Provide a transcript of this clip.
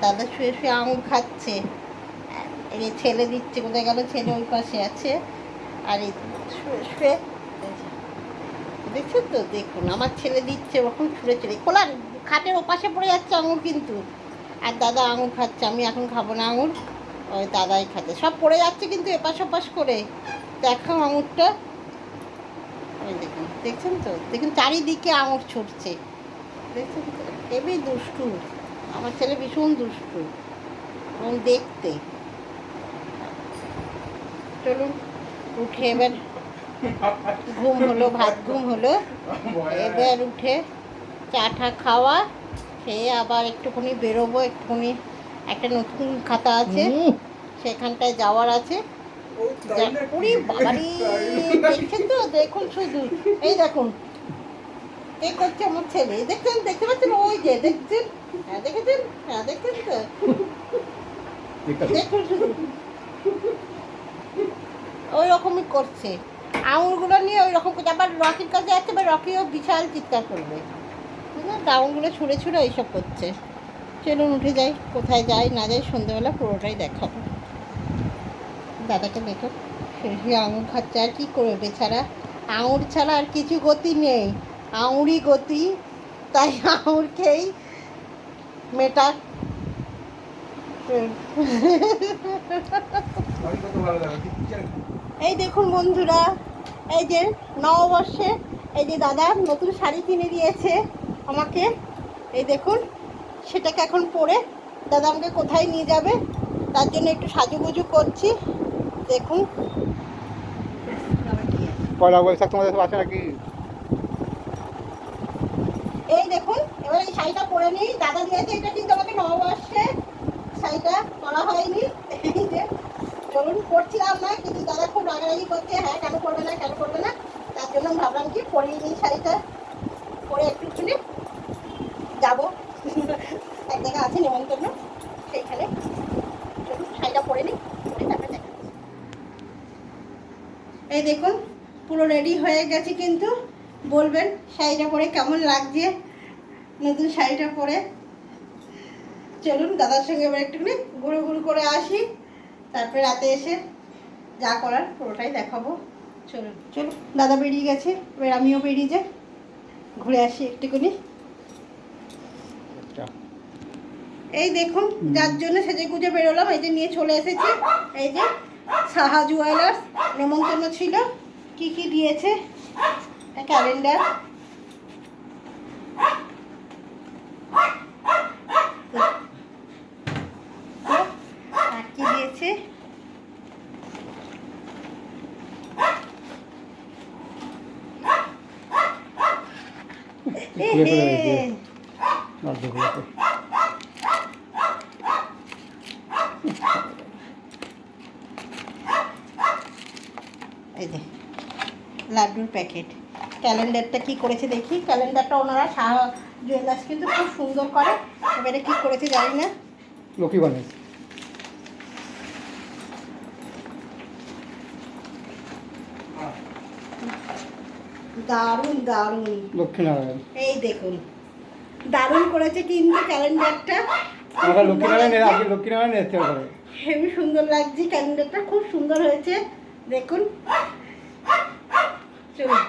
দাদা শুয়ে শুয়ে আঙুর খাচ্ছে। এই ছেলে দিচ্ছে কোথায় গেল, ছেলে ওই পাশে আছে। আর এই শুয়ে শুয়ে দেখছেন তো, দেখুন, আমার ছেলে দিচ্ছে, ওরকম ছুঁড়ে ছুঁড়ে। খোলার খাটের ওপাশে পড়ে যাচ্ছে আঙুর কিন্তু। আর দাদা আঙুর খাচ্ছে, আমি এখন খাব না আঙুর। ওই দাদাই খাচ্ছে। সব পড়ে যাচ্ছে কিন্তু এপাশ ওপাশ করে। দেখাও আঙুরটা। ওই দেখুন, দেখছেন তো? দেখুন, চারিদিকে আঙুর ছুটছে। দেখছেন তো? হেবি দুষ্টু। আমার ছেলে ভীষণ দুষ্টু এবং দেখতে। চলুন উঠে এবার ঘুম হলো ভাত ঘুম হলো। এবার উঠে চা টা খাওয়া খেয়ে আবার একটুখানি বেরোবো একটুখানি একটা নতুন খাতা আছে সেখানটায় যাওয়ার আছে। উরি দেখছেন তো? দেখুন শুধু। এই দেখুন এ করছে আমার ছেলে। দেখছেন? দেখতে পাচ্ছেন? ওই যে দেখছেন? হ্যাঁ দেখেছেন? হ্যাঁ দেখছেন ওই রকমই করছে। আঙুরগুলো নিয়ে ওই রকম করছে। আবার রকির কাছে যাচ্ছে বা রকিও বিশাল চিৎকার করবে। আঙুরগুলো ছুঁড়ে ছুঁড়ে এইসব করছে। চলুন, উঠে যাই। কোথায় যাই, না যাই, সন্ধ্যেবেলা পুরোটাই দেখাবো। দাদাকে দেখো শুয়ে আঙুর খাচ্ছে আর কী করবে? বেচারা আঙুর ছাড়া আর কিছু গতি নেই। আঙুরই গতি, তাই আঙুর খেয়েই মেটা এই দেখুন বন্ধুরা, এই যে নববর্ষে, এই যে দাদা নতুন শাড়ি কিনে দিয়েছে আমাকে। এই দেখুন, সেটাকে এখন পরে দাদা আমাকে কোথায় নিয়ে যাবে, তার জন্য একটু সাজুগুজু করছি। দেখুন। পয়লা বৈশাখ তোমাদের আছে নাকি এই দেখুন এবার এই শাড়িটা পরে নিই দাদা দিয়েছে, এটা কিন্তু আমাকে নববর্ষে? শাড়িটা পরা হয়নি। এই যে, চলুন, পরছিলাম না, কিন্তু দাদা খুব রাগারাগি করছে হ্যাঁ কেন করবে না, কেন করবে না? তার জন্য ভাবলাম কি, পরিয়ে নিই শাড়িটা। পরে একটু একটুখানি যাব। এক জায়গা আছে নেমন্তন্ন সেইখানে। শাড়িটা পরে নিই পরে এই দেখুন, পুরো রেডি হয়ে গেছে কিন্তু। বলবেন, শাড়িটা পরে কেমন লাগছে? নতুন শাড়িটা পরে। চলুন দাদার সঙ্গে এবার একটুখানি ঘুরু ঘুরু করে আসি। তারপরে রাতে এসে যা করার পুরোটাই দেখাবো। চলুন চলুন দাদা বেরিয়ে গেছে এবার আমিও বেরিয়ে যাই। ঘুরে আসি একটুখানি। আচ্ছা। এই দেখুন যার জন্য সেজে গুজে বেরোলাম এই যে নিয়ে চলে এসেছি। এই যে সাহা জুয়েলার্স নেমন্তন্ন ছিল। কি কি দিয়েছে? ক্যালেন্ডার আর কি দিয়েছে এ খুলে ফেলে রেখে। আর দেখো এই যে লাড্ডুর প্যাকেট ক্যালেন্ডারটা কি করেছে দেখি? ক্যালেন্ডারটা ওনারা সাহা জুয়েলার্স কিন্তু খুব সুন্দর করে। এবারে কি করেছে জানি না। লক্ষ্মী গণেশ দারুণ দারুণ। লক্ষ্মীনারায়ণ এই দেখুন দারুণ করেছে কিন্তু ক্যালেন্ডারটা। আমরা লক্ষ্মীনারায়ণ এর আগে লক্ষ্মীনারায়ণ এসছে ওখানে। হেবি সুন্দর লাগছে ক্যালেন্ডারটা খুব সুন্দর হয়েছে। দেখুন চলুন।